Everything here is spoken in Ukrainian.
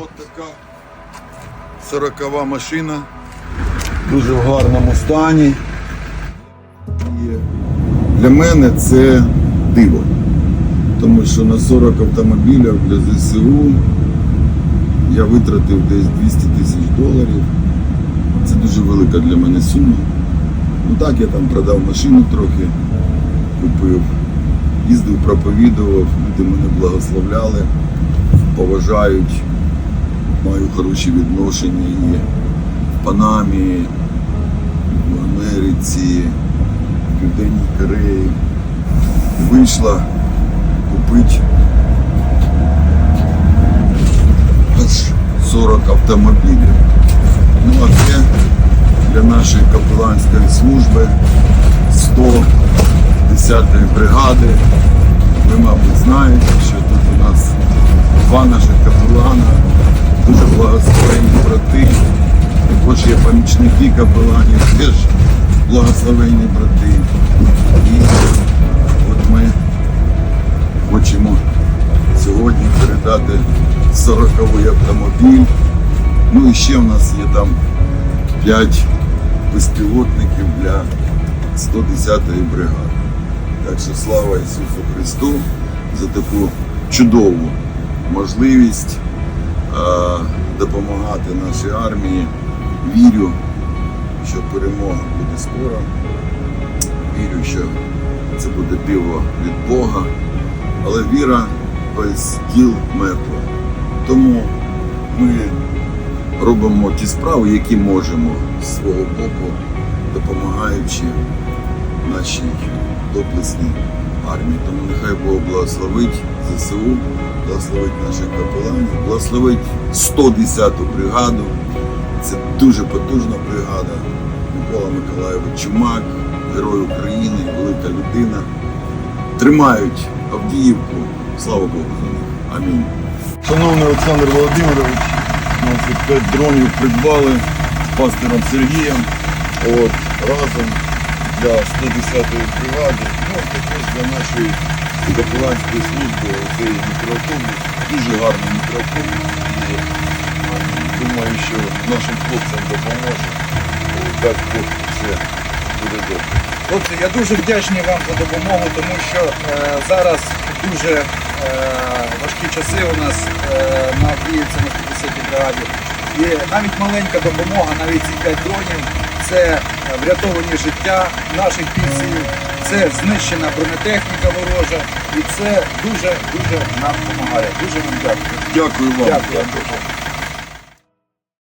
От така сорокова машина. Дуже в гарному стані. Для мене це диво. Тому що на 40 автомобілів для ЗСУ я витратив десь 200 тисяч доларів. Це дуже велика для мене сума. Ну так, я там продав машину трохи, купив, їздив, проповідував, люди мене благословляли, поважають, маю хороші відношення і в Панамі, в Америці, в Південній Кореї. Вийшла купити аж 40 автомобілів. Ну а це для нашої капеланської служби 110-ї бригади. Ви, мабуть, знаєте, що тут у нас два наших капелана, дуже благословенні брати. Також є помічники капеланів, теж благословенні брати. І от ми хочемо сьогодні передати 40-й автомобіль. Ну і ще в нас є там 5 безпілотників для 110-ї бригади. Так що слава Ісусу Христу за таку чудову можливість допомагати нашій армії. Вірю, що перемога буде скоро. Вірю, що це буде диво від Бога. Але віра без діл мертва. Тому ми робимо ті справи, які можемо з свого боку, допомагаючи нашій доблесній армії. Тому нехай Бог благословить ЗСУ, благословить наших капеланів, благословить 110-ту бригаду. Це дуже потужна бригада. Микола Миколаєвич Чумак, герой України, велика людина. Тримають Авдіївку. Слава Богу. Амінь. Шановний Олександр Володимирович, ми ці п'ять дронів придбали з пастором Сергієм. От, разом для 110-ї бригади, ну також для нашої капеланської служби цей мікроавтобус. Дуже гарний мікроавтобус. І думаю, що нашим хлопцям допоможе. Так все буде добре. Хлопці, я дуже вдячний вам за допомогу, тому що е, зараз дуже е, важкі часи у нас е, на Авдіївці на 50-й бригаді. І навіть маленька допомога, навіть ці 5 дронів, це врятовані життя наших бійців, це знищена бронетехніка ворожа, і це дуже дуже нам допомагає. Дуже вам дякую. Дякую вам. Дякую.